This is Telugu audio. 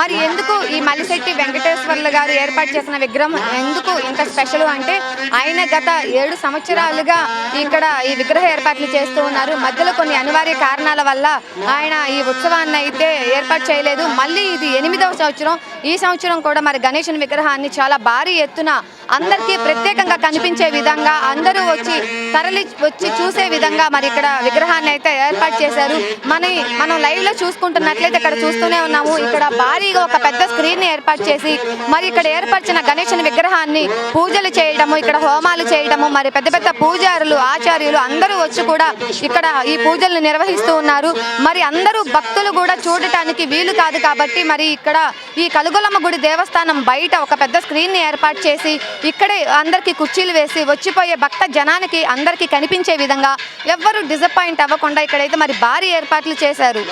మరి ఎందుకు ఈ మలిశెట్టి వెంకటేశ్వర్లు గారు ఏర్పాటు చేసిన విగ్రహం ఎందుకు ఇంత స్పెషల్ అంటే ఆయన గత ఏడు సంవత్సరాలుగా ఇక్కడ ఈ విగ్రహ ఏర్పాట్లు చేస్తూ ఉన్నారు. మధ్యలో కొన్ని అనివార్య కారణాల వల్ల ఆయన ఈ ఉత్సవాన్ని అయితే ఏర్పాటు చేయలేదు. మళ్ళీ ఇది ఎనిమిదవ సంవత్సరం. ఈ సంవత్సరం కూడా మరి గణేషన్ విగ్రహాన్ని చాలా భారీ ఎత్తున అందరికీ ప్రత్యేకంగా కనిపించే విధంగా అందరూ వచ్చి తరలి వచ్చి చూసే విధంగా మరి ఇక్కడ విగ్రహాన్ని అయితే ఏర్పాటు చేశారు. మన మనం లైవ్లో చూసుకుంటున్నట్లయితే ఇక్కడ చూస్తూనే ఉన్నాము. ఇక్కడ భారీ భారీగా ఒక పెద్ద స్క్రీన్ని ఏర్పాటు చేసి మరి ఇక్కడ ఏర్పరిచిన గణేశుని విగ్రహాన్ని పూజలు చేయడము ఇక్కడ హోమాలు చేయడము మరి పెద్ద పెద్ద పూజారులు ఆచార్యులు అందరూ వచ్చి కూడా ఇక్కడ ఈ పూజలను నిర్వహిస్తూ ఉన్నారు. మరి అందరూ భక్తులు కూడా చూడటానికి వీలు కాదు కాబట్టి మరి ఇక్కడ ఈ కలుగులమ్మ గుడి దేవస్థానం బయట ఒక పెద్ద స్క్రీన్ని ఏర్పాటు చేసి ఇక్కడే అందరికీ కుర్చీలు వేసి వచ్చిపోయే భక్త జనానికి అందరికీ కనిపించే విధంగా ఎవ్వరూ డిసప్పాయింట్ అవ్వకుండా ఇక్కడైతే మరి భారీ ఏర్పాట్లు చేశారు.